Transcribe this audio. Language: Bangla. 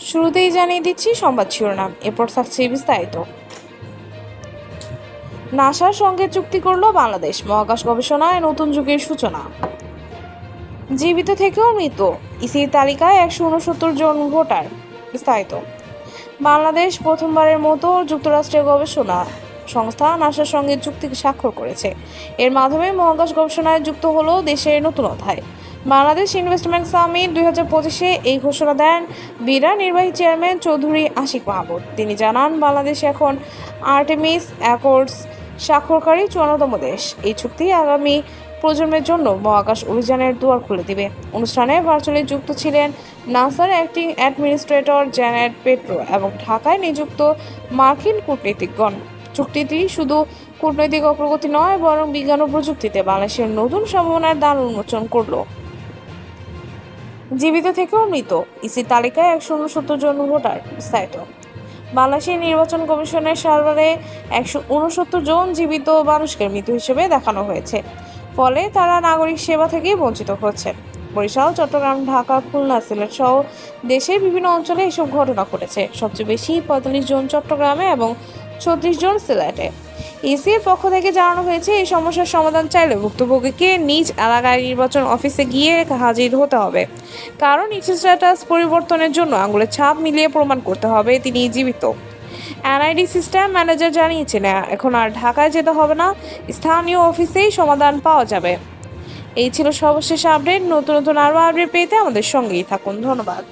শুরুতেই জানিয়ে দিচ্ছি সংবাদ শিরোনাম। এরপর থাকছে বিস্তারিত নাসার সঙ্গে চুক্তি করল বাংলাদেশ। মহাকাশ গবেষণায় নতুন যুগের সূচনা। জীবিত থেকেও মৃত। ইসির তালিকায় একশো উনসত্তর জন ভোটার। বিস্তারিত। বাংলাদেশ প্রথমবারের মতো যুক্তরাষ্ট্রের গবেষণা সংস্থা নাসার সঙ্গে চুক্তি স্বাক্ষর করেছে। এর মাধ্যমে মহাকাশ গবেষণায় যুক্ত হলো দেশের নতুন অধ্যায়। বাংলাদেশ ইনভেস্টমেন্ট সামিট দুই হাজার পঁচিশে এই ঘোষণা দেন বিরা নির্বাহী চেয়ারম্যান চৌধুরী আশিক মাহমুদ। তিনি জানান, বাংলাদেশ এখন আর্টেমিস অ্যাকর্ডস স্বাক্ষরকারী চুয়ান্নতম দেশ। এই চুক্তি আগামী প্রজন্মের জন্য মহাকাশ অভিযানের দুয়ার খুলে দিবে। অনুষ্ঠানে ভার্চুয়ালি যুক্ত ছিলেন নাসার অ্যাক্টিং অ্যাডমিনিস্ট্রেটর জ্যানেট পেট্রো এবং ঢাকায় নিযুক্ত মার্কিন কূটনীতিকগণ। চুক্তিটি শুধু কূটনৈতিক অগ্রগতি নয়, বরং বিজ্ঞান ও প্রযুক্তিতে বাংলাদেশের নতুন সম্ভাবনার দ্বার উন্মোচন করল। জীবিত থেকেও মৃত। ইসির তালিকায় একশো উনসত্তর জন ভোটার বিস্তারিত। বাংলাদেশের নির্বাচন কমিশনের সার্ভারে একশো উনসত্তর জন জীবিত মানুষকে মৃত হিসেবে দেখানো হয়েছে। ফলে তারা নাগরিক সেবা থেকে বঞ্চিত হচ্ছেন বরিশাল, চট্টগ্রাম, ঢাকা, খুলনা, সিলেট সহ দেশের বিভিন্ন অঞ্চলে এসব ঘটনা ঘটেছে। সবচেয়ে বেশি পঁয়তাল্লিশ জন চট্টগ্রামে এবং ছত্রিশ জন সিলেটে। ইসির পক্ষ থেকে জানানো হয়েছে, এই সমস্যার সমাধান চাইলে ভুক্তভোগীকে নিজ এলাকায় নির্বাচন অফিসে গিয়ে হাজির হতে হবে। কারণ ইসি স্ট্যাটাস পরিবর্তনের জন্য আঙুলের ছাপ মিলিয়ে প্রমাণ করতে হবে তিনি জীবিত। এনআইডি সিস্টেম ম্যানেজার জানিয়েছেন, এখন আর ঢাকায় যেতে হবে না, স্থানীয় অফিসেই সমাধান পাওয়া যাবে। এই ছিল সর্বশেষ আপডেট। নতুন নতুন আরও আপডেট পেতে আমাদের সঙ্গেই থাকুন। ধন্যবাদ।